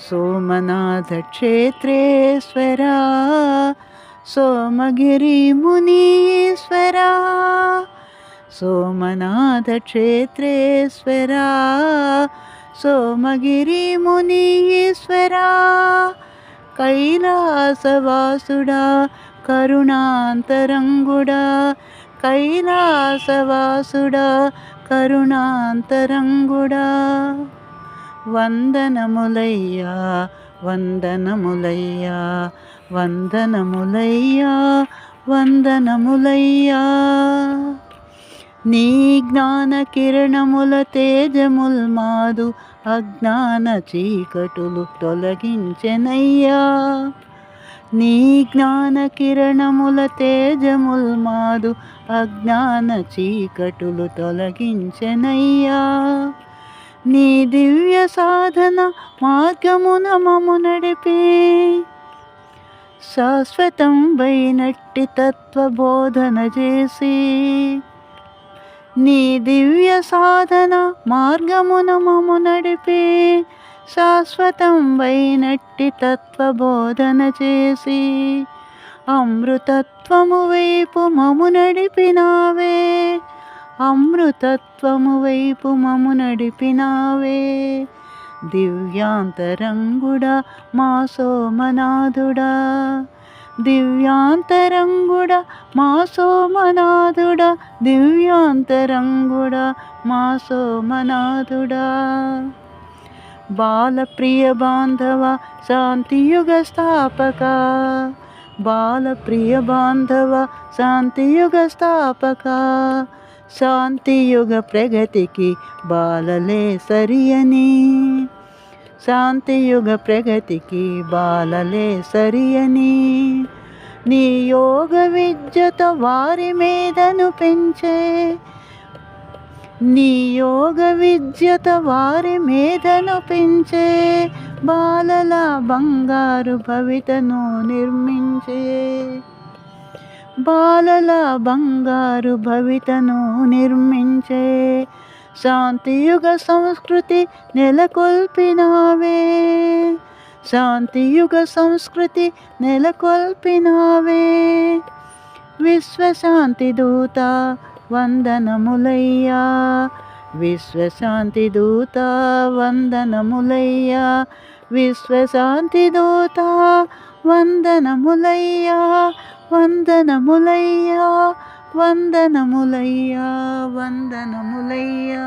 सोमनाथक्षेत्रेश्वरा सोमगिरिमुनीश्वरा सोमनाथक्षेत्रेश्वरा सोमगिरिमुनीश्वरा कैलासवासुडा करुणान्तरङ्गुडा कैलासवासुडा करुणान्तरङ्गुडा వందనములయ్యా వందనములయ్యా వందనములయ్యా వందనములయ్యా. నీ జ్ఞాన కిరణముల తేజముల్ మాదు అజ్ఞాన చీకటులు తొలగించెనయ్యా. నీ జ్ఞాన కిరణముల తేజముల్ మాదు అజ్ఞాన చీకటులు తొలగించెనయ్యా. నీ దివ్య సాధన మార్గమున మము నడిపి. శాశ్వతం వైనట్టి తత్వబోధన చేసి. నీ దివ్య సాధన మార్గమున మము నడిపి. శాశ్వతం వైనట్టి తత్వబోధన చేసి. అమృతత్వము వైపు మము నడిపినావే. అమృతత్వము వైపు మము నడిపినావే. దివ్యాంతరంగుడా మా సోమనాథుడా. దివ్యాంతరంగుడా మా సోమనాథుడా. దివ్యాంతరంగుడా మా సోమనాథుడా. బాలప్రియ బాంధవ శాంతియుగ స్థాపక. బాలప్రియ బాంధవ శాంతియుగ స్థాపక. శాంతియుగ ప్రగతికి బాలలే సరియని. శాంతియుగ ప్రగతికి బాలలే సరియని. నీ యోగ విద్యతో వారి మీదను పెంచే. నీ యోగ విద్యత వారి మీదను పెంచే. బాలల బంగారు భవితను నిర్మించే. బాలల బంగారు భవితను నిర్మించే. శాంతియుగ సంస్కృతి నెలకొల్పినావే. శాంతియుగ సంస్కృతి నెలకొల్పినావే. విశ్వశాంతి దూత వందనములయ్యా. విశ్వశాంతి దూత వందనములయ్యా. విశ్వశాంతి దూత వందనములయ్యా. వందనములయ్యా. వందనములయ్యా వందనములయ్యా